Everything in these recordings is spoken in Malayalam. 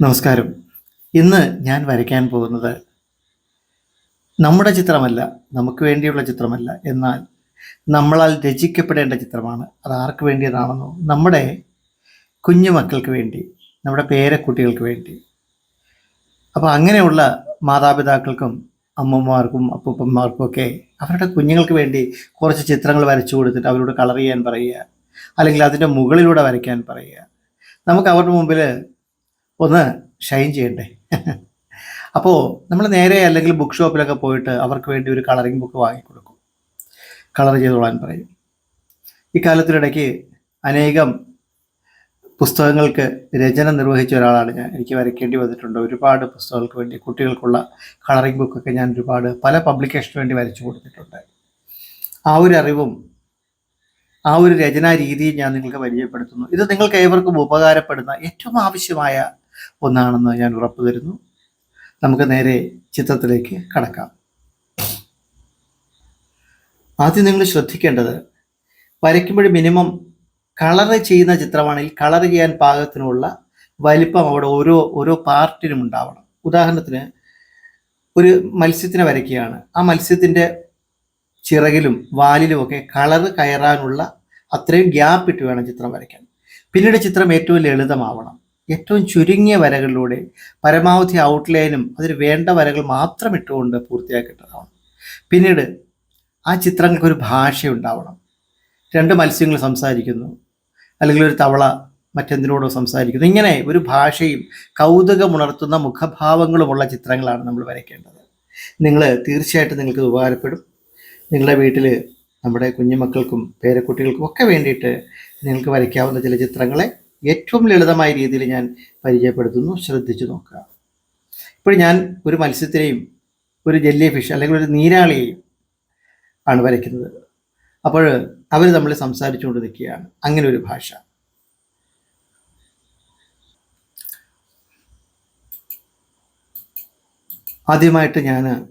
നമസ്കാരം. ഇന്ന് ഞാൻ വരയ്ക്കാൻ പോകുന്നത് നമ്മുടെ ചിത്രമല്ല നമുക്ക് വേണ്ടിയുള്ള ചിത്രമല്ല. എന്നാൽ നമ്മളാൽ രചിക്കപ്പെടേണ്ട ചിത്രമാണ്. അത് ആർക്ക് വേണ്ടിയതാണെന്നോ നമ്മുടെ കുഞ്ഞു മക്കൾക്ക് വേണ്ടി നമ്മുടെ പേരക്കുട്ടികൾക്ക് വേണ്ടി. അപ്പോൾ അങ്ങനെയുള്ള മാതാപിതാക്കൾക്കും അമ്മമാർക്കും അപ്പൂപ്പന്മാർക്കും ഒക്കെ അവരുടെ കുഞ്ഞുങ്ങൾക്ക് വേണ്ടി കുറച്ച് ചിത്രങ്ങൾ വരച്ചു കൊടുത്തിട്ട് അവരോട് കളർ ചെയ്യാൻ പറയുക അല്ലെങ്കിൽ അതിന്റെ മുകളിലൂടെ വരയ്ക്കാൻ പറയുക. നമുക്ക് അവരുടെ മുമ്പിൽ ഒന്ന് ഷൈൻ ചെയ്യണ്ടേ അപ്പോൾ നമ്മൾ നേരെ അല്ലെങ്കിൽ ബുക്ക് ഷോപ്പിലൊക്കെ പോയിട്ട് അവർക്ക് വേണ്ടി ഒരു കളറിംഗ് ബുക്ക് വാങ്ങിക്കൊടുക്കും. കളർ ചെയ്തോളാൻ പറയും. ഇക്കാലത്തിനിടയ്ക്ക് അനേകം പുസ്തകങ്ങൾക്ക് രചന നിർവഹിച്ച ഒരാളാണ് ഞാൻ. എനിക്ക് വരയ്ക്കേണ്ടി വന്നിട്ടുണ്ട്. ഒരുപാട് പുസ്തകങ്ങൾക്ക് വേണ്ടി കുട്ടികൾക്കുള്ള കളറിംഗ് ബുക്കൊക്കെ ഞാൻ ഒരുപാട് പല പബ്ലിക്കേഷന് വേണ്ടി വരച്ചു കൊടുത്തിട്ടുണ്ട്. ആ ഒരു അറിവും ആ ഒരു രചനാ രീതിയും ഞാൻ നിങ്ങൾക്ക് പരിചയപ്പെടുത്തുന്നു. ഇത് നിങ്ങൾക്ക് ഏവർക്കും ഉപകാരപ്പെടുന്ന ഏറ്റവും ആവശ്യമായ ഒന്നാണെന്ന് ഞാൻ ഉറപ്പ് തരുന്നു. നമുക്ക് നേരെ ചിത്രത്തിലേക്ക് കടക്കാം. ആദ്യം നിങ്ങൾ ശ്രദ്ധിക്കേണ്ടത് വരയ്ക്കുമ്പോൾ മിനിമം കളർ ചെയ്യുന്ന ചിത്രമാണെങ്കിൽ കളർ ചെയ്യാൻ പാകത്തിനുള്ള വലിപ്പം അവിടെ ഓരോ ഓരോ പാർട്ടിനും ഉണ്ടാവണം. ഉദാഹരണത്തിന് ഒരു മത്സ്യത്തിനെ വരയ്ക്കുകയാണ്. ആ മത്സ്യത്തിന്റെ ചിറകിലും വാലിലും ഒക്കെ കളർ കയറാനുള്ള അത്രയും ഗ്യാപ്പ് ഇട്ട് വേണം ചിത്രം വരയ്ക്കാൻ. പിന്നീട് ചിത്രം ഏറ്റവും ലളിതമാവണം. ഏറ്റവും ചുരുങ്ങിയ വരകളിലൂടെ പരമാവധി ഔട്ട്ലൈനും അതിന് വേണ്ട വരകൾ മാത്രം ഇട്ടുകൊണ്ട് പൂർത്തിയാക്കേണ്ടതാണ്. പിന്നീട് ആ ചിത്രങ്ങൾക്കൊരു ഭാഷ ഉണ്ടാവണം രണ്ട് മത്സ്യങ്ങൾ സംസാരിക്കുന്നു. അല്ലെങ്കിൽ ഒരു തവള മറ്റെന്തിനോടോ സംസാരിക്കുന്നു. ഇങ്ങനെ ഒരു ഭാഷയും കൗതുകമുണർത്തുന്ന മുഖഭാവങ്ങളുമുള്ള ചിത്രങ്ങളാണ് നമ്മൾ വരയ്ക്കേണ്ടത്. നിങ്ങൾ തീർച്ചയായിട്ടും നിങ്ങൾക്ക് ഉപകാരപ്പെടും. നിങ്ങളുടെ വീട്ടിൽ നമ്മുടെ കുഞ്ഞുമക്കൾക്കും പേരക്കുട്ടികൾക്കും ഒക്കെ വേണ്ടിയിട്ട് നിങ്ങൾക്ക് വരയ്ക്കാവുന്ന ചില ചിത്രങ്ങളെ ഏറ്റവും ലളിതമായ രീതിയിൽ ഞാൻ പരിചയപ്പെടുത്തുന്നു. ശ്രദ്ധിച്ചു നോക്കുക. ഇപ്പോൾ ഞാൻ ഒരു മത്സ്യത്തിനെയും ഒരു ജെല്ലി ഫിഷ് അല്ലെങ്കിൽ ഒരു നീരാളിയെയും ആണ് വരയ്ക്കുന്നത്. അപ്പോൾ അവർ നമ്മൾ സംസാരിച്ചുകൊണ്ട് നിൽക്കുകയാണ് അങ്ങനെ ഒരു ഭാഷ. ആദ്യമായിട്ട് ഞാൻ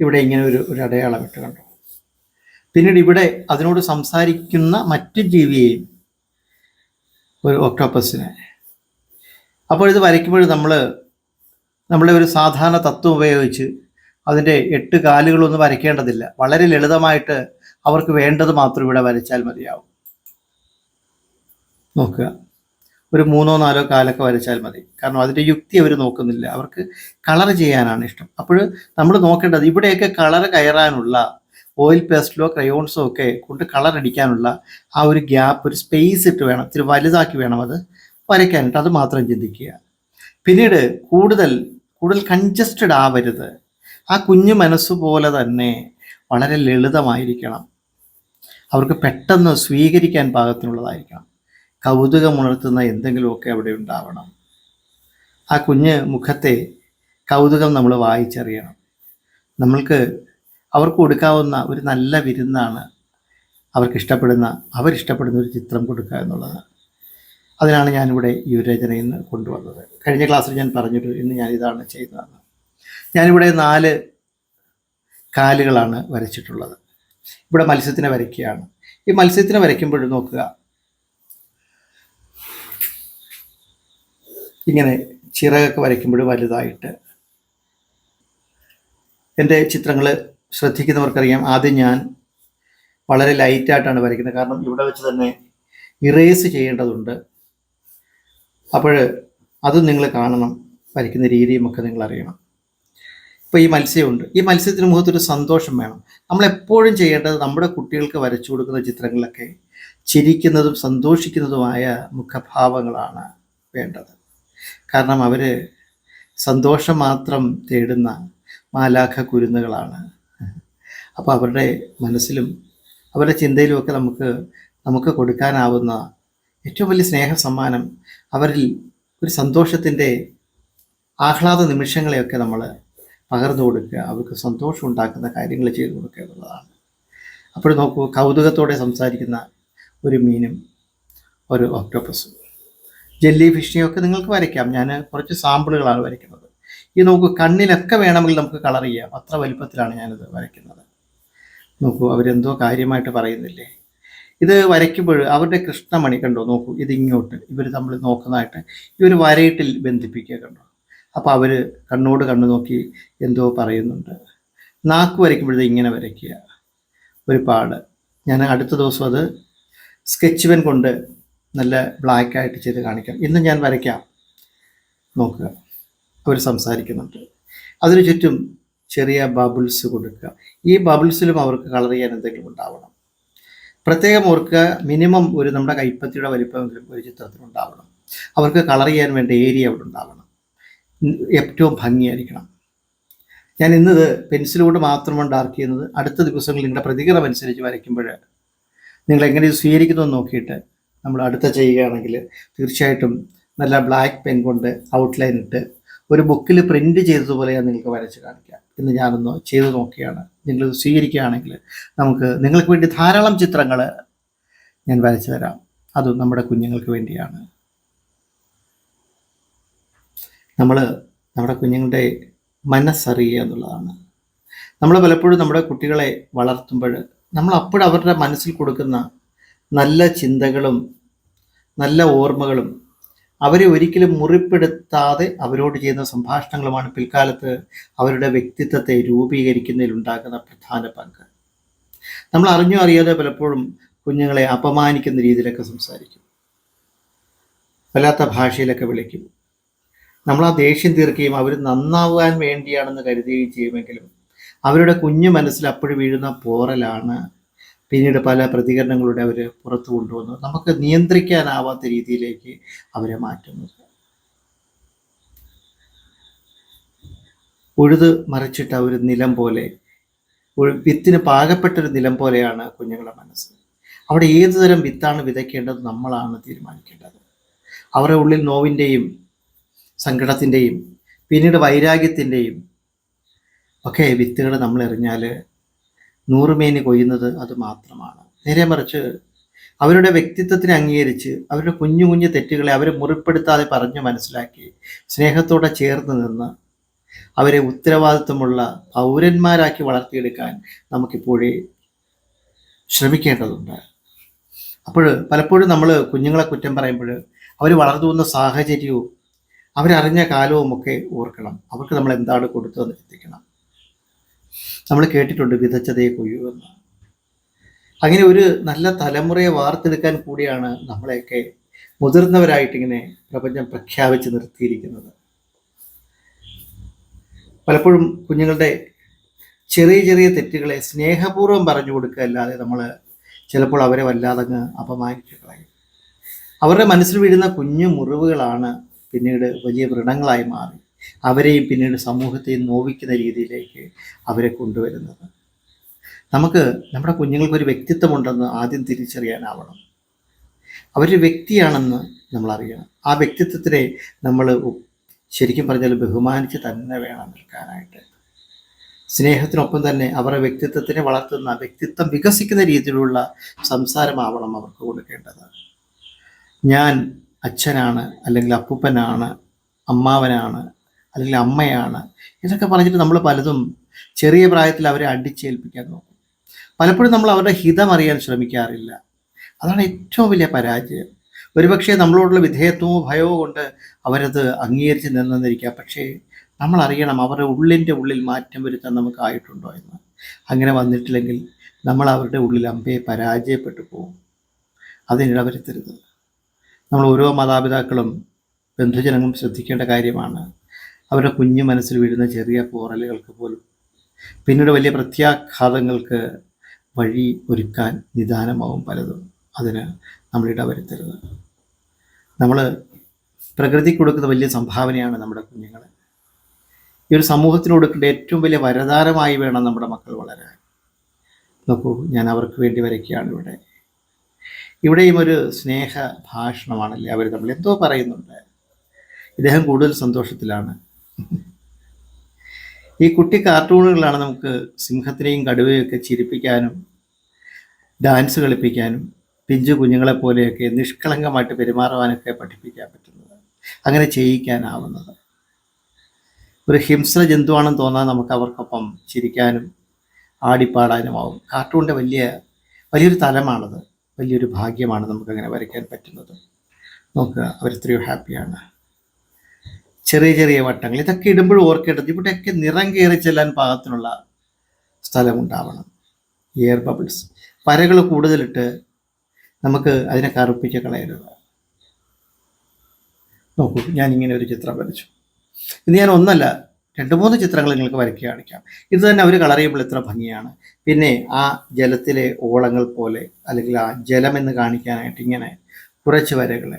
ഇവിടെ ഇങ്ങനെ ഒരു ഒരു അടയാളം ഇട്ട് കണ്ടു. പിന്നീട് ഇവിടെ അതിനോട് സംസാരിക്കുന്ന മറ്റു ജീവിയെയും ഒരു ഒക്ടോപ്പസിനെ അപ്പോൾ ഇത് വരയ്ക്കുമ്പോൾ നമ്മൾ നമ്മളെ ഒരു സാധാരണ തത്വം ഉപയോഗിച്ച് അതിന്റെ എട്ട് കാലുകളൊന്നും വരയ്ക്കേണ്ടതില്ല. വളരെ ലളിതമായിട്ട് അവർക്ക് വേണ്ടത് മാത്രം ഇവിടെ വരച്ചാൽ മതിയാവും. നോക്കുക. ഒരു മൂന്നോ നാലോ കാലൊക്കെ വരച്ചാൽ മതി. കാരണം അതിന്റെ യുക്തി അവർ നോക്കുന്നില്ല. അവർക്ക് കളർ ചെയ്യാനാണ് ഇഷ്ടം. അപ്പോൾ നമ്മൾ നോക്കേണ്ടത് ഇവിടെയൊക്കെ കളർ കയറാനുള്ള ഓയിൽ പേസ്റ്റിലോ ക്രയോൺസോ ഒക്കെ കൊണ്ട് കളർ അടിക്കാനുള്ള ആ ഒരു ഗ്യാപ്പ് ഒരു സ്പേസ് ഇട്ട് വേണം ഇത്തിരി വലുതാക്കി വേണം അത് വരയ്ക്കാനായിട്ട്. അത് മാത്രം ചിന്തിക്കുക. പിന്നീട് കൂടുതൽ കൂടുതൽ കൺജസ്റ്റഡ് ആവരുത്. ആ കുഞ്ഞു മനസ്സ് പോലെ തന്നെ വളരെ ലളിതമായിരിക്കണം. അവർക്ക് പെട്ടെന്ന് സ്വീകരിക്കാൻ പാകത്തിനുള്ളതായിരിക്കണം. കൗതുകമുണർത്തുന്ന എന്തെങ്കിലുമൊക്കെ അവിടെ ഉണ്ടാവണം. ആ കുഞ്ഞ് മുഖത്തെ കൗതുകം നമ്മൾ വായിച്ചറിയണം. നമ്മൾക്ക് അവർക്ക് കൊടുക്കാവുന്ന ഒരു നല്ല വിരുന്നാണ് അവർക്ക് ഇഷ്ടപ്പെടുന്ന അവരിഷ്ടപ്പെടുന്ന ഒരു ചിത്രം കൊടുക്കുക എന്നുള്ളത്. അതിനാണ് ഞാനിവിടെ ഈ ഒരു രചന ഇന്ന് കൊണ്ടുവന്നത്. കഴിഞ്ഞ ക്ലാസ്സിൽ ഞാൻ പറഞ്ഞിട്ട് ഇന്ന് ഞാൻ ഇതാണ് ചെയ്യുന്നതാണ് ഞാനിവിടെ നാല് കാലുകളാണ് വരച്ചിട്ടുള്ളത്. ഇവിടെ മത്സ്യത്തിനെ വരയ്ക്കുകയാണ്. ഈ മത്സ്യത്തിനെ വരയ്ക്കുമ്പോഴും നോക്കുക. ഇങ്ങനെ ചിറകൊക്കെ വരയ്ക്കുമ്പോഴും വലുതായിട്ട്. എന്റെ ചിത്രങ്ങൾ ശ്രദ്ധിക്കുന്നവർക്കറിയാം. ആദ്യം ഞാൻ വളരെ ലൈറ്റായിട്ടാണ് വരയ്ക്കുന്നത്. കാരണം ഇവിടെ വെച്ച് തന്നെ ഇറേസ് ചെയ്യേണ്ടതുണ്ട്. അപ്പോൾ അത് നിങ്ങൾ കാണണം. വരയ്ക്കുന്ന രീതിയും ഒക്കെ നിങ്ങൾ അറിയണം. ഇപ്പോൾ ഈ മത്സ്യമുണ്ട്. ഈ മത്സ്യത്തിന് മുഖത്തൊരു സന്തോഷം വേണം. നമ്മളെപ്പോഴും ചെയ്യേണ്ടത് നമ്മുടെ കുട്ടികൾക്ക് വരച്ചു കൊടുക്കുന്ന ചിത്രങ്ങളൊക്കെ ചിരിക്കുന്നതും സന്തോഷിക്കുന്നതുമായ മുഖഭാവങ്ങളാണ് വേണ്ടത്. കാരണം അവർ സന്തോഷം മാത്രം തേടുന്ന മാലാഖ കുരുന്നുകളാണ്. അപ്പോൾ അവരുടെ മനസ്സിലും അവരുടെ ചിന്തയിലുമൊക്കെ നമുക്ക് നമുക്ക് കൊടുക്കാനാവുന്ന ഏറ്റവും വലിയ സ്നേഹ സമ്മാനം അവരിൽ ഒരു സന്തോഷത്തിന്റെ ആഹ്ലാദ നിമിഷങ്ങളെയൊക്കെ നമ്മൾ പകർന്നു കൊടുക്കുക. അവർക്ക് സന്തോഷം ഉണ്ടാക്കുന്ന കാര്യങ്ങൾ ചെയ്തു കൊടുക്കുക എന്നുള്ളതാണ്. അപ്പോൾ നോക്കൂ കൗതുകത്തോടെ സംസാരിക്കുന്ന ഒരു മീനും ഒരു ഒക്ടോപ്പസും ജെല്ലി ഫിഷിനെയൊക്കെ നിങ്ങൾക്ക് വരയ്ക്കാം. ഞാൻ കുറച്ച് സാമ്പിളുകളാണ് വരയ്ക്കുന്നത്. ഈ നോക്കൂ കണ്ണിലൊക്കെ വേണമെങ്കിൽ നമുക്ക് കളർ ചെയ്യാം. അത്ര വലിപ്പത്തിലാണ് ഞാനിത് വരയ്ക്കുന്നത്. നോക്കൂ അവരെന്തോ കാര്യമായിട്ട് പറയുന്നില്ലേ? ഇത് വരയ്ക്കുമ്പോൾ അവരുടെ കൃഷ്ണമണി കണ്ടോ? നോക്കൂ ഇത് ഇങ്ങോട്ട് ഇവർ നമ്മൾ നോക്കുന്നതായിട്ട് ഇവർ വരയിട്ടിൽ ബന്ധിപ്പിക്കുക കണ്ടോ? അപ്പോൾ അവർ കണ്ണോട് കണ്ണു നോക്കി എന്തോ പറയുന്നുണ്ട്. നാക്ക് വരയ്ക്കുമ്പോഴത് ഇങ്ങനെ വരയ്ക്കുക. ഒരു പാട്. ഞാൻ അടുത്ത ദിവസം അത് സ്കെച്ച് പെൻ കൊണ്ട് നല്ല ബ്ലാക്ക് ആയിട്ട് ചെയ്ത് കാണിക്കാം. ഇന്ന് ഞാൻ വരയ്ക്കാം. നോക്കുക. അവർ സംസാരിക്കുന്നുണ്ട്. അതിനു ചുറ്റും ചെറിയ ബബിൾസ് കൊടുക്കുക. ഈ ബബിൾസിലും അവർക്ക് കളർ ചെയ്യാൻ എന്തെങ്കിലും ഉണ്ടാവണം. പ്രത്യേകം ഓർക്കുക മിനിമം ഒരു നമ്മുടെ കൈപ്പത്തിയുടെ വലിപ്പമെങ്കിലും ഒരു ചിത്രത്തിൽ ഉണ്ടാവണം. അവർക്ക് കളർ ചെയ്യാൻ വേണ്ട ഏരിയ അവിടെ ഉണ്ടാവണം. ഏറ്റവും ഭംഗിയായിരിക്കണം. ഞാൻ ഇന്നത് പെൻസിലുകൊണ്ട് മാത്രമാണ് ഡാർക്ക് ചെയ്യുന്നത്. അടുത്ത ദിവസങ്ങളിൽ നിങ്ങളുടെ പ്രതികരണം അനുസരിച്ച് വരയ്ക്കുമ്പോൾ നിങ്ങൾ എങ്ങനെ ഇത് സ്വീകരിക്കുന്നു എന്ന് നോക്കിയിട്ട് നമ്മൾ അടുത്ത ചെയ്യുകയാണെങ്കിൽ തീർച്ചയായിട്ടും നല്ല ബ്ലാക്ക് പെൻ കൊണ്ട് ഔട്ട്ലൈൻ ഇട്ട് ഒരു ബുക്കിൽ പ്രിന്റ് ചെയ്തതുപോലെ ഞാൻ നിങ്ങൾക്ക് വരച്ച് കാണിക്കാം ഇന്ന് ഞാനൊന്ന് ചെയ്തു നോക്കുകയാണ്. നിങ്ങൾ ഇത് സ്വീകരിക്കുകയാണെങ്കിൽ നമുക്ക് നിങ്ങൾക്ക് വേണ്ടി ധാരാളം ചിത്രങ്ങൾ ഞാൻ വരച്ചു തരാം. അതും നമ്മുടെ കുഞ്ഞുങ്ങൾക്ക് വേണ്ടിയാണ്. നമ്മൾ നമ്മുടെ കുഞ്ഞുങ്ങളുടെ മനസ്സറിയുക എന്നുള്ളതാണ്. നമ്മൾ പലപ്പോഴും നമ്മുടെ കുട്ടികളെ വളർത്തുമ്പോൾ നമ്മൾ അപ്പോഴവരുടെ മനസ്സിൽ കൊടുക്കുന്ന നല്ല ചിന്തകളും നല്ല ഓർമ്മകളും അവരെ ഒരിക്കലും മുറിപ്പെടുത്താതെ അവരോട് ചെയ്യുന്ന സംഭാഷണങ്ങളുമാണ് പിൽക്കാലത്ത് അവരുടെ വ്യക്തിത്വത്തെ രൂപീകരിക്കുന്നതിൽ ഉണ്ടാകുന്ന പ്രധാന പങ്ക്. നമ്മൾ അറിഞ്ഞോ അറിയാതെ പലപ്പോഴും കുഞ്ഞുങ്ങളെ അപമാനിക്കുന്ന രീതിയിലൊക്കെ സംസാരിക്കും. വല്ലാത്ത ഭാഷയിലൊക്കെ വിളിക്കും. നമ്മൾ ആ ദേഷ്യം തീർക്കുകയും അവർ നന്നാവാൻ വേണ്ടിയാണെന്ന് കരുതുകയും ചെയ്യുമെങ്കിലും അവരുടെ കുഞ്ഞു മനസ്സിൽ അപ്പോഴും വീഴുന്ന പോറലാണ് പിന്നീട് പല പ്രതികരണങ്ങളുടെ അവർ പുറത്തു കൊണ്ടുവന്നു. നമുക്ക് നിയന്ത്രിക്കാനാവാത്ത രീതിയിലേക്ക് അവരെ മാറ്റുന്നു. ഉഴുത് മറിച്ചിട്ട ഒരു നിലം പോലെ വിത്തിന് പാകപ്പെട്ടൊരു നിലം പോലെയാണ് കുഞ്ഞുങ്ങളുടെ മനസ്സ്. അവിടെ ഏതു തരം വിത്താണ് വിതയ്ക്കേണ്ടത് നമ്മളാണ് തീരുമാനിക്കേണ്ടത്. അവരുടെ ഉള്ളിൽ നോവിന്റെയും സങ്കടത്തിന്റെയും പിന്നീട് വൈരാഗ്യത്തിന്റെയും ഒക്കെ വിത്തുകൾ നമ്മൾ എറിഞ്ഞാൽ നൂറുമേനി കൊയ്യുന്നത് അത് മാത്രമാണ്. നേരെ മറിച്ച് അവരുടെ വ്യക്തിത്വത്തിനെ അംഗീകരിച്ച് അവരുടെ കുഞ്ഞു കുഞ്ഞു തെറ്റുകളെ അവരെ മുറിപ്പെടുത്താതെ പറഞ്ഞു മനസ്സിലാക്കി സ്നേഹത്തോടെ ചേർന്ന് നിന്ന് അവരെ ഉത്തരവാദിത്വമുള്ള പൗരന്മാരാക്കി വളർത്തിയെടുക്കാൻ നമുക്കിപ്പോഴേ ശ്രമിക്കേണ്ടതുണ്ട്. അപ്പോൾ പലപ്പോഴും നമ്മൾ കുഞ്ഞുങ്ങളെ കുറ്റം പറയുമ്പോൾ അവർ വളർന്നു വന്ന സാഹചര്യവും അവരറിഞ്ഞ കാലവും ഒക്കെ ഓർക്കണം. അവർക്ക് നമ്മൾ എന്താണ് കൊടുത്തതെന്ന് ചിന്തിക്കണം. നമ്മൾ കേട്ടിട്ടുണ്ട് വിതച്ചതേ കൊയ്യൂ എന്ന്. അങ്ങനെ ഒരു നല്ല തലമുറയെ വാർത്തെടുക്കാൻ കൂടിയാണ് നമ്മളെയൊക്കെ മുതിർന്നവരായിട്ടിങ്ങനെ പ്രപഞ്ചം പ്രഖ്യാപിച്ച് നിർത്തിയിരിക്കുന്നത്. പലപ്പോഴും കുഞ്ഞുങ്ങളുടെ ചെറിയ ചെറിയ തെറ്റുകളെ സ്നേഹപൂർവം പറഞ്ഞു കൊടുക്കുക അല്ലാതെ നമ്മൾ ചിലപ്പോൾ അവരെ വല്ലാതങ്ങ് അപമാനിച്ചു കളയും. അവരുടെ മനസ്സിൽ വീഴുന്ന കുഞ്ഞു മുറിവുകളാണ് പിന്നീട് വലിയ വ്രണങ്ങളായി മാറി. അവരെയും പിന്നീട് സമൂഹത്തെയും നോവിക്കുന്ന രീതിയിലേക്ക് അവരെ കൊണ്ടുവരുന്നത്. നമുക്ക് നമ്മുടെ കുഞ്ഞുങ്ങൾക്ക് ഒരു വ്യക്തിത്വമുണ്ടെന്ന് ആദ്യം തിരിച്ചറിയാനാവണം. അവരൊരു വ്യക്തിയാണെന്ന് നമ്മൾ അറിയണം ആ വ്യക്തിത്വത്തിനെ നമ്മൾ ശരിക്കും പറഞ്ഞാൽ ബഹുമാനിച്ച് തന്നെ വേണം നിൽക്കാനായിട്ട്. സ്നേഹത്തിനൊപ്പം തന്നെ അവരുടെ വ്യക്തിത്വത്തിനെ വളർത്തുന്ന വ്യക്തിത്വം വികസിക്കുന്ന രീതിയിലുള്ള സംസാരമാവണം അവർക്ക് കൊടുക്കേണ്ടത്. ഞാൻ അച്ഛനാണ് അല്ലെങ്കിൽ അപ്പൂപ്പനാണ് അമ്മാവനാണ് അല്ലെങ്കിൽ അമ്മയാണ്. ഇതൊക്കെ പറഞ്ഞിട്ട് നമ്മൾ പലതും ചെറിയ പ്രായത്തിൽ അവരെ അടിച്ചേൽപ്പിക്കാൻ നോക്കും. പലപ്പോഴും നമ്മൾ അവരുടെ ഹിതം അറിയാൻ ശ്രമിക്കാറില്ല. അതാണ് ഏറ്റവും വലിയ പരാജയം. ഒരുപക്ഷെ നമ്മളോടുള്ള വിധേയത്വമോ ഭയമോ കൊണ്ട് അവരത് അംഗീകരിച്ച് നിന്നിരിക്കുക പക്ഷേ നമ്മൾ അറിയണം അവരുടെ ഉള്ളിന്റെ ഉള്ളിൽ മാറ്റം വരുത്താൻ നമുക്കായിട്ടുണ്ടോ എന്ന്. അങ്ങനെ വന്നിട്ടില്ലെങ്കിൽ നമ്മൾ അവരുടെ ഉള്ളിൽ അമ്പയെ പരാജയപ്പെട്ടു പോകും അതിനിടവരുത്തരുത് നമ്മൾ ഓരോ മാതാപിതാക്കളും ബന്ധുജനങ്ങളും ശ്രദ്ധിക്കേണ്ട കാര്യമാണ്. അവരുടെ കുഞ്ഞു മനസ്സിൽ വീഴുന്ന ചെറിയ പോറലുകൾക്ക് പോലും പിന്നീട് വലിയ പ്രത്യാഘാതങ്ങൾക്ക് വഴി ഒരുക്കാൻ നിദാനമാവും പലതും. അതിന് നമ്മൾ ഇടവരുത്തരുത്. നമ്മൾ പ്രകൃതി കൊടുക്കുന്ന വലിയ സംഭാവനയാണ് നമ്മുടെ കുഞ്ഞുങ്ങൾ ഈ ഒരു സമൂഹത്തിന് കൊടുക്കേണ്ട ഏറ്റവും വലിയ വരദാനമായി വേണം നമ്മുടെ മക്കൾ വളരാൻ. നോക്കൂ ഞാൻ അവർക്ക് വേണ്ടി വരയ്ക്കുകയാണ് ഇവിടെ. ഇവിടെയും ഒരു സ്നേഹ ഭാഷണമാണല്ലേ അവർ തമ്മിൽ എന്തോ പറയുന്നുണ്ട്. ഇദ്ദേഹം കൂടുതൽ സന്തോഷത്തിലാണ്. ഈ കുട്ടി കാർട്ടൂണുകളാണ് നമുക്ക് സിംഹത്തിനെയും കടുവയും ഒക്കെ ചിരിപ്പിക്കാനും ഡാൻസ് കളിപ്പിക്കാനും പിഞ്ചു കുഞ്ഞുങ്ങളെ പോലെയൊക്കെ നിഷ്കളങ്കമായിട്ട് പെരുമാറുവാനൊക്കെ പഠിപ്പിക്കാൻ പറ്റുന്നത് അങ്ങനെ ചെയ്യിക്കാനാവുന്നത്. ഒരു ഹിംസ്ര ജന്തുവാണെന്ന് തോന്നാൻ നമുക്ക് അവർക്കൊപ്പം ചിരിക്കാനും ആടിപ്പാടാനുമാവും. കാർട്ടൂണിന്റെ വലിയ വലിയൊരു തലമാണത് വലിയൊരു ഭാഗ്യമാണ് നമുക്കങ്ങനെ വരയ്ക്കാൻ പറ്റുന്നത്. നോക്കുക അവരെത്രയോ ഹാപ്പിയാണ്. ചെറിയ ചെറിയ വട്ടങ്ങൾ ഇതൊക്കെ ഇടുമ്പോഴും ഓർക്കേണ്ടത് ഇവിടെയൊക്കെ നിറം കയറി ചെല്ലാൻ പാകത്തിനുള്ള സ്ഥലമുണ്ടാവണം. എയർ ബബിൾസ് പരകൾ കൂടുതലിട്ട് നമുക്ക് അതിനെ കറുപ്പിച്ച് കളയരുത്. നോക്കൂ ഞാൻ ഇങ്ങനെ ഒരു ചിത്രം വരച്ചു. ഇത് ഞാൻ ഒന്നല്ല രണ്ട് മൂന്ന് ചിത്രങ്ങൾ നിങ്ങൾക്ക് വരയ്ക്കുക കാണിക്കാം. ഇത് തന്നെ അവർ കളർ ചെയ്യുമ്പോൾ ഇത്ര ഭംഗിയാണ്. പിന്നെ ആ ജലത്തിലെ ഓളങ്ങൾ പോലെ അല്ലെങ്കിൽ ആ ജലം എന്ന് കാണിക്കാനായിട്ട് ഇങ്ങനെ കുറച്ച് വരകൾ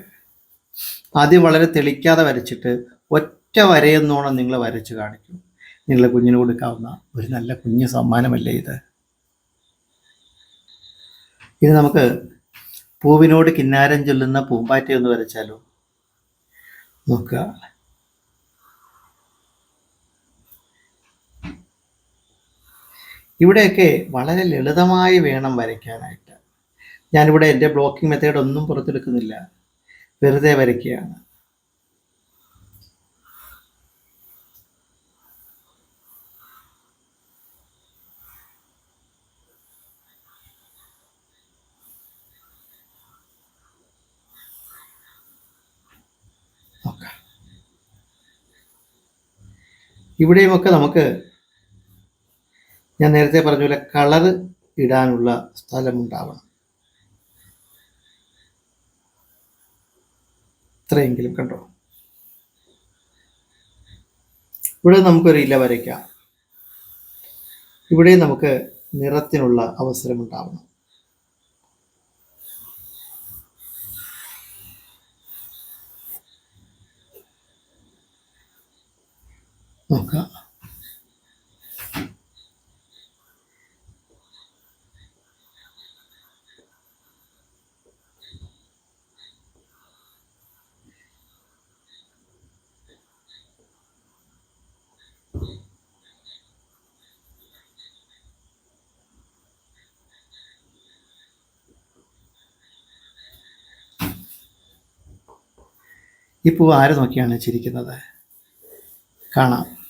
ആദ്യം വളരെ തെളിക്കാതെ വരച്ചിട്ട് ഒറ്റ വരയെന്നോണം നിങ്ങൾ വരച്ച് കാണിക്കും. നിങ്ങളെ കുഞ്ഞിന് കൊടുക്കാവുന്ന ഒരു നല്ല കുഞ്ഞു സമ്മാനമല്ലേ ഇത്? ഇത് നമുക്ക് പൂവിനോട് കിന്നാരം ചൊല്ലുന്ന പൂമ്പാറ്റ ഒന്ന് വരച്ചാലോ? നോക്കുക. ഇവിടെയൊക്കെ വളരെ ലളിതമായി വേണം വരയ്ക്കാനായിട്ട്. ഞാനിവിടെ എന്റെ ബ്ലോക്കിംഗ് മെത്തേഡ് ഒന്നും പുറത്തെടുക്കുന്നില്ല. വെറുതെ വരയ്ക്കുകയാണ് നോക്കാം ഇവിടെയുമൊക്കെ നമുക്ക് ഞാൻ നേരത്തെ പറഞ്ഞ പോലെ കളർ ഇടാനുള്ള സ്ഥലമുണ്ടാവണം. ഇത്രയെങ്കിലും കണ്ടോ? ഇവിടെ നമുക്കൊരു ഇല വരയ്ക്കാം. ഇവിടെ നമുക്ക് നിറത്തിനുള്ള അവസരമുണ്ടാവണം. നോക്കാം ഈ പൂവ് ആര് നോക്കിയാണ് ചിരിക്കുന്നത്? കാണാം.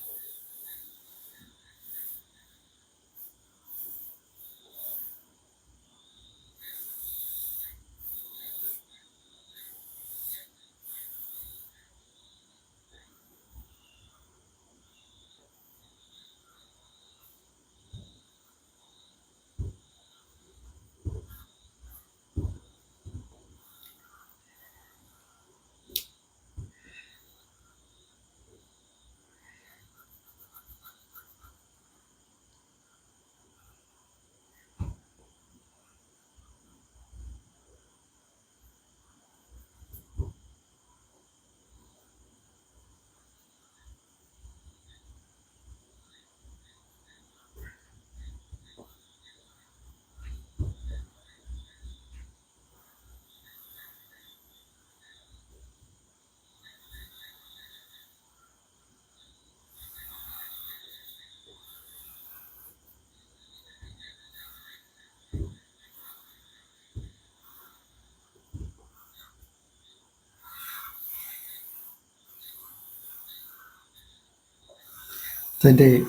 തന്റെ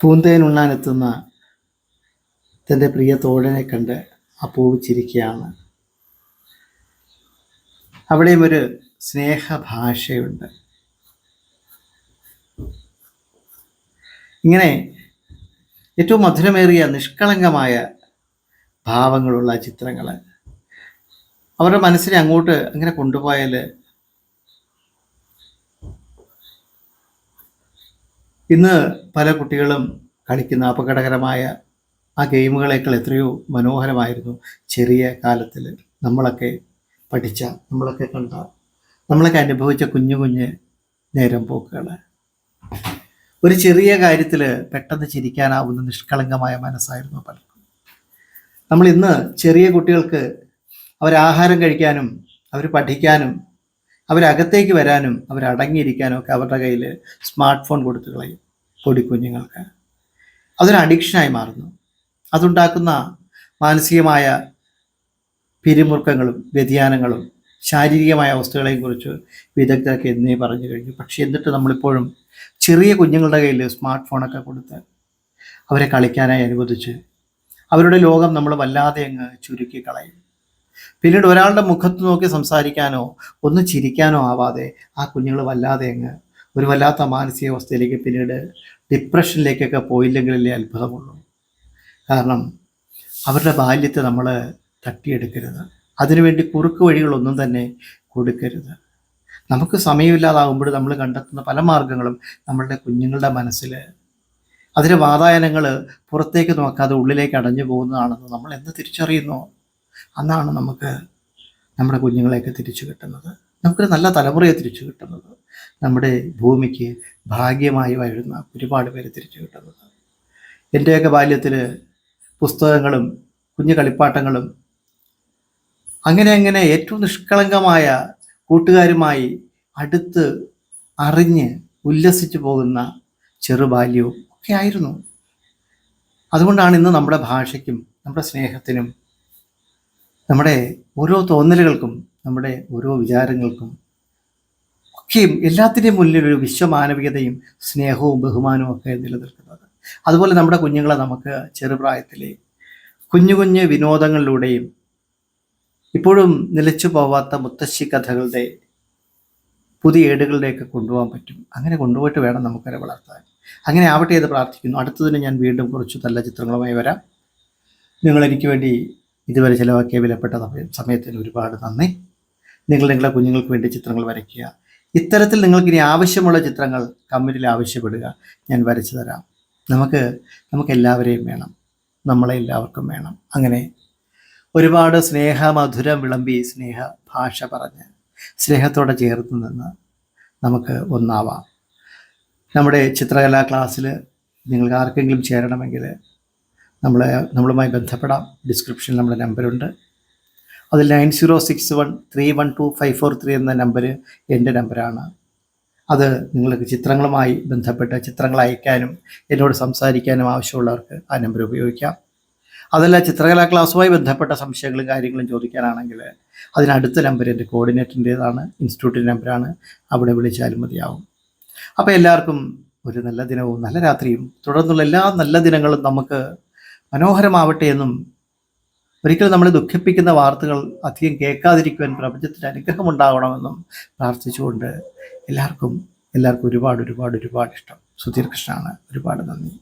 പൂന്തേൻ ഉണ്ണാനെത്തുന്ന തന്റെ പ്രിയ തോഴനെ കണ്ട് അപ്പൂവിച്ചിരിക്കുകയാണ് പൂവ് ചിരിക്കുകയാണ് അവിടെയും ഒരു സ്നേഹഭാഷയുണ്ട്. ഇങ്ങനെ ഏറ്റവും മധുരമേറിയ നിഷ്കളങ്കമായ ഭാവങ്ങളുള്ള ചിത്രങ്ങൾ അവരുടെ മനസ്സിനെ അങ്ങോട്ട് അങ്ങനെ കൊണ്ടുപോയാൽ ഇന്ന് പല കുട്ടികളും കളിക്കുന്ന അപകടകരമായ ആ ഗെയിമുകളേക്കാൾ എത്രയോ മനോഹരമായിരുന്നു ചെറിയ കാലത്തിൽ നമ്മളൊക്കെ പഠിച്ച നമ്മളൊക്കെ കണ്ട നമ്മളൊക്കെ അനുഭവിച്ച കുഞ്ഞു കുഞ്ഞ് നേരം പോക്കുകൾ ഒരു ചെറിയ കാര്യത്തിൽ പെട്ടെന്ന് ചിരിക്കാനാവുന്ന നിഷ്കളങ്കമായ മനസ്സായിരുന്നു പലർക്കും. നമ്മൾ ഇന്ന് ചെറിയ കുട്ടികൾക്ക് അവരാഹാരം കഴിക്കാനും അവർ പഠിക്കാനും അവരകത്തേക്ക് വരാനും അവരടങ്ങിയിരിക്കാനും ഒക്കെ അവരുടെ കയ്യിൽ സ്മാർട്ട് ഫോൺ കൊടുത്തു കളയും പൊടിക്കുഞ്ഞുങ്ങൾക്ക് അതൊരു അഡിക്ഷനായി മാറുന്നു. അതുണ്ടാക്കുന്ന മാനസികമായ പിരിമുറുക്കങ്ങളും വ്യതിയാനങ്ങളും ശാരീരികമായ അവസ്ഥകളെയും കുറിച്ച് വിദഗ്ധരൊക്കെ എന്നേ പറഞ്ഞു കഴിഞ്ഞു. പക്ഷേ എന്നിട്ട് നമ്മളിപ്പോഴും ചെറിയ കുഞ്ഞുങ്ങളുടെ കയ്യിൽ സ്മാർട്ട് ഫോണൊക്കെ കൊടുത്ത് അവരെ കളിക്കാനായി അനുവദിച്ച് അവരുടെ ലോകം നമ്മൾ വല്ലാതെ അങ്ങ് ചുരുക്കി കളയും. പിന്നീട് ഒരാളുടെ മുഖത്ത് നോക്കി സംസാരിക്കാനോ ഒന്ന് ചിരിക്കാനോ ആവാതെ ആ കുഞ്ഞുങ്ങൾ വല്ലാതെ അങ്ങ് ഒരു വല്ലാത്ത മാനസികാവസ്ഥയിലേക്ക് പിന്നീട് ഡിപ്രഷനിലേക്കൊക്കെ പോയില്ലെങ്കിലല്ലേ അത്ഭുതമുള്ളൂ. കാരണം അവരുടെ ബാല്യത്തെ നമ്മൾ തട്ടിയെടുക്കരുത്. അതിനുവേണ്ടി കുറുക്ക് വഴികളൊന്നും തന്നെ കൊടുക്കരുത്. നമുക്ക് സമയമില്ലാതാകുമ്പോൾ നമ്മൾ കണ്ടെത്തുന്ന പല മാർഗങ്ങളും നമ്മളുടെ കുഞ്ഞുങ്ങളുടെ മനസ്സിൽ. അതിന്റെ വാതായനങ്ങൾ പുറത്തേക്ക് നോക്കാതെ ഉള്ളിലേക്ക് അടഞ്ഞു പോകുന്നതാണെന്ന് നമ്മൾ എന്ത് തിരിച്ചറിയുന്നു? അന്നാണ് നമുക്ക് നമ്മുടെ കുഞ്ഞുങ്ങളെയൊക്കെ തിരിച്ചു കിട്ടുന്നത്. നമുക്കൊരു നല്ല തലമുറയെ തിരിച്ചു കിട്ടുന്നത്. നമ്മുടെ ഭൂമിക്ക് ഭാഗ്യമായി വരുന്ന ഒരുപാട് പേര് തിരിച്ചു കിട്ടുന്നത്. എന്റെയൊക്കെ ബാല്യത്തിൽ പുസ്തകങ്ങളും കുഞ്ഞു കളിപ്പാട്ടങ്ങളും അങ്ങനെ അങ്ങനെ ഏറ്റവും നിഷ്കളങ്കമായ കൂട്ടുകാരുമായി അടുത്ത് അറിഞ്ഞ് ഉല്ലസിച്ചു പോകുന്ന ചെറുബാല്യവും ഒക്കെ ആയിരുന്നു. അതുകൊണ്ടാണ് ഇന്ന് നമ്മുടെ ഭാഷയ്ക്കും നമ്മുടെ സ്നേഹത്തിനും നമ്മുടെ ഓരോ തോന്നലുകൾക്കും നമ്മുടെ ഓരോ വിചാരങ്ങൾക്കും ഒക്കെയും എല്ലാത്തിന്റെയും മുന്നിൽ ഒരു വിശ്വമാനവികതയും സ്നേഹവും ബഹുമാനവും ഒക്കെ നിലനിൽക്കുന്നത്. അതുപോലെ നമ്മുടെ കുഞ്ഞുങ്ങളെ നമുക്ക് ചെറുപ്രായത്തിലെ കുഞ്ഞു കുഞ്ഞു വിനോദങ്ങളിലൂടെയും ഇപ്പോഴും നിലച്ചു പോവാത്ത മുത്തശ്ശി കഥകളുടെ പുതിയ ഏടുകളുടെയൊക്കെ കൊണ്ടുപോകാൻ പറ്റും. അങ്ങനെ കൊണ്ടുപോയിട്ട് വേണം നമുക്കവരെ വളർത്താൻ. അങ്ങനെ ആവട്ടെ എന്ന് പ്രാർത്ഥിക്കുന്നു. അടുത്തതിന് ഞാൻ വീണ്ടും കുറച്ച് നല്ല ചിത്രങ്ങളുമായി വരാം. നിങ്ങൾ എനിക്ക് വേണ്ടി ഇതുവരെ ചിലവാക്കിയ വിലപ്പെട്ട സമയം സമയത്തിന് ഒരുപാട് നന്ദി. നിങ്ങൾ നിങ്ങളുടെ കുഞ്ഞുങ്ങൾക്ക് വേണ്ടി ചിത്രങ്ങൾ വരയ്ക്കുക. ഇത്തരത്തിൽ നിങ്ങൾക്ക് ഇനി ആവശ്യമുള്ള ചിത്രങ്ങൾ കമ്മിറ്റിൽ ആവശ്യപ്പെടുക. ഞാൻ വരച്ചു തരാം. നമുക്ക് നമുക്ക് എല്ലാവരെയും വേണം. നമ്മളെ എല്ലാവർക്കും വേണം. അങ്ങനെ ഒരുപാട് സ്നേഹ മധുരം വിളമ്പി സ്നേഹ ഭാഷ പറഞ്ഞ് സ്നേഹത്തോടെ ചേർത്ത് നിന്ന് നമുക്ക് ഒന്നാവാം. നമ്മുടെ ചിത്രകലാ ക്ലാസ്സിൽ നിങ്ങൾക്ക് ആർക്കെങ്കിലും ചേരണമെങ്കിൽ നമ്മളെ നമ്മളുമായി ബന്ധപ്പെടാം. ഡിസ്ക്രിപ്ഷനിൽ നമ്മുടെ നമ്പറുണ്ട്. അതിൽ nine zero six one three one two five four three എന്ന നമ്പർ എന്റെ നമ്പറാണ്. അത് നിങ്ങൾക്ക് ചിത്രങ്ങളുമായി ബന്ധപ്പെട്ട് ചിത്രങ്ങൾ അയക്കാനും എന്നോട് സംസാരിക്കാനും ആവശ്യമുള്ളവർക്ക് ആ നമ്പർ ഉപയോഗിക്കാം. അതല്ല ചിത്രകലാ ക്ലാസ്സുമായി ബന്ധപ്പെട്ട സംശയങ്ങളും കാര്യങ്ങളും ചോദിക്കാനാണെങ്കിൽ അതിനടുത്ത നമ്പർ എന്റെ കോർഡിനേറ്ററിന്റേതാണ് ഇൻസ്റ്റിറ്റ്യൂട്ടിന്റെ നമ്പറാണ്. അവിടെ വിളിച്ചാലും മതിയാവും. അപ്പോൾ എല്ലാവർക്കും ഒരു നല്ല ദിനവും നല്ല രാത്രിയും തുടർന്നുള്ള എല്ലാ നല്ല ദിനങ്ങളും നമുക്ക് മനോഹരമാവട്ടെ എന്നും ഒരിക്കലും നമ്മളെ ദുഃഖിപ്പിക്കുന്ന വാർത്തകൾ അധികം കേൾക്കാതിരിക്കുവാൻ പ്രപഞ്ചത്തിന് അനുഗ്രഹമുണ്ടാകണമെന്നും പ്രാർത്ഥിച്ചുകൊണ്ട് എല്ലാവർക്കും എല്ലാവർക്കും ഒരുപാട് ഒരുപാട് ഒരുപാട് ഇഷ്ടം. സുധീർ കൃഷ്ണാണ് ഒരുപാട് നന്ദി.